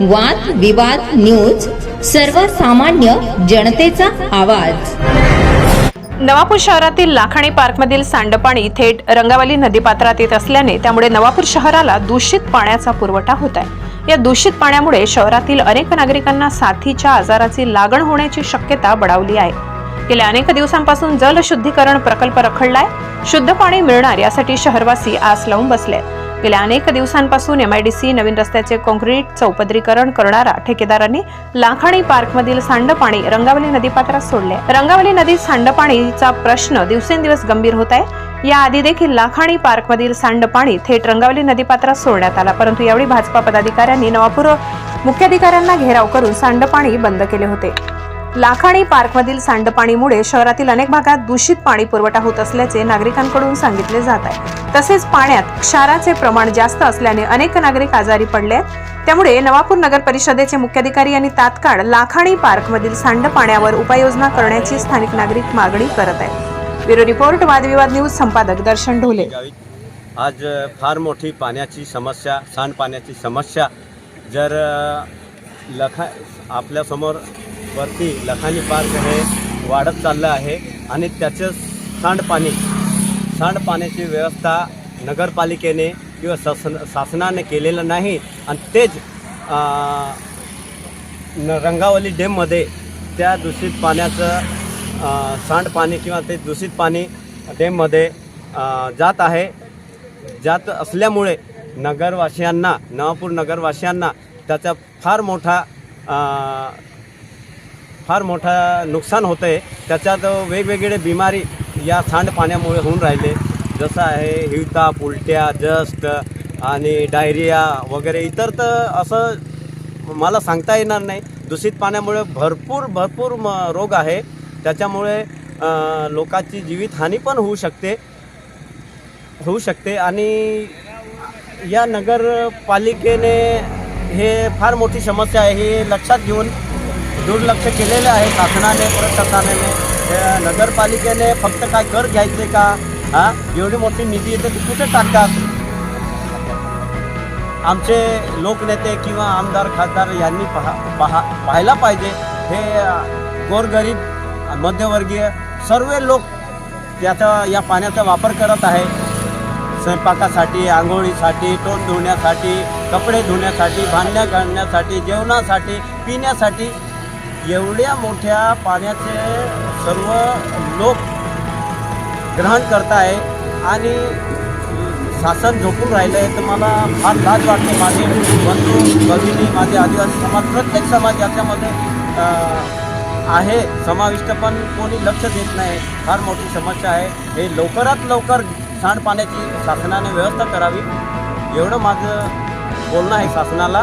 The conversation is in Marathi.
वाद विवाद न्यूज सर्वसामान्य जनतेचा आवाज. नवापूर शहरातील लाखाणी पार्कमधील सांडपाणी थेट रंगावली नदीपात्रात येत असल्याने त्यामुळे नवापूर शहराला दूषित पाण्याचा पुरवठा होत आहे. या दूषित पाण्यामुळे शहरातील अनेक नागरिकांना साथीच्या आजाराची लागण होण्याची शक्यता बढावली आहे. गेल्या अनेक दिवसांपासून जल शुद्धीकरण प्रकल्प रखडलाय. शुद्ध पाणी मिळणार यासाठी शहरवासी आस लावून बसले आहेत. गेल्या अनेक दिवसांपासून एमआयडीसी नवीन रस्त्याचे कॉन्क्रीट चौपदरीकरण करणारा ठेकेदारांनी लाखाणी पार्कमधील सांडपाणी रंगावली नदीपात्रात सोडले. रंगावली नदीत सांडपाणीचा प्रश्न दिवसेंदिवस गंभीर होत आहे. याआधी देखील लाखाणी पार्कमधील सांडपाणी थेट रंगावली नदीपात्रात सोडण्यात आला परंतु यावेळी भाजपा पदाधिकाऱ्यांनी नवापूर मुख्याधिकाऱ्यांना घेराव करून सांडपाणी बंद केले होते. लाखाणी पार्कमधील सांडपाणीमुळे शहरातील अनेक भागात दूषित पाणी पुरवठा होत असल्याचे नागरिकांकडून सांगितले जात आहे. तसेच पाण्यात क्षाराचे प्रमाण जास्त असल्याने अनेक नागरिक आजारी पडले आहेत. त्यामुळे नवापूर नगर परिषदेचे मुख्याधिकारी यांनी तात्काळ लाखाणी पार्कमधील सांडपाण्यावर उपाययोजना करण्याची स्थानिक नागरिक मागणी करत आहेत. ब्युरो रिपोर्ट वादविवाद न्यूज संपादक दर्शन ढोले. आज फार मोठी पाण्याची समस्या सांडपाण्याची समस्या. जर लखा आपल्यासमोर वरती लखानी पार्क हे वाढत चाललं आहे आणि त्याचं सांडपाणी सांडपाण्याची व्यवस्था नगरपालिकेने किंवा शासन शासनाने केलेलं नाही. आणि तेच न रंगावली डेममध्ये त्या दूषित पाण्याचं सांडपाणी किंवा ते दूषित पाणी डेममध्ये जात आहे. जात असल्यामुळे नगरवासियांना नवापूर नगरवासियांना त्याचा फार मोठा फार मोठा नुकसान होतं आहे त्याच्यात वेगवेगळे बिमारी या सांडपाण्यामुळे होऊन राहिले. जसं आहे हिवताप उलट्या जस्ट आणि डायरिया वगैरे. इतर तर असं मला सांगता येणार नाही. दूषित पाण्यामुळे भरपूर भरपूर म रोग आहे. त्याच्यामुळे लोकांची जीवितहानी पण होऊ शकते. होऊ शकते. आणि या नगरपालिकेने हे फार मोठी समस्या आहे. हे लक्षात घेऊन दुर्लक्ष केलेलं आहे शासनाने प्रशासनाने नगरपालिकेने फक्त काय कर घ्यायचे का? हा? एवढी मोठी निधी येते ती कुठे टाकतात? आमचे लोकनेते किंवा आमदार खासदार यांनी पहा पाहा पाहायला पाहिजे. हे गोरगरीब मध्यवर्गीय सर्व लोक त्याचा या पाण्याचा वापर करत आहे. स्वयंपाकासाठी आंघोळीसाठी तोंड धुण्यासाठी कपडे धुण्यासाठी भांड्या घालण्यासाठी जेवणासाठी पिण्यासाठी एवढ्या मोठ्या पाण्याचे सर्व लोक ग्रहण करत आहे आणि शासन झोपून राहिलं आहे तर मला फार लाज वाटते माझे बंधू भगिनी माझे आदिवासी समाज प्रत्येक समाज याच्यामध्ये आहे समाविष्ट पण कोणी लक्ष देत नाही. फार मोठी समस्या आहे. हे लवकरात लवकर सांडपाण्याची शासनाने व्यवस्था करावी. एवढं माझं बोलणं आहे शासनाला.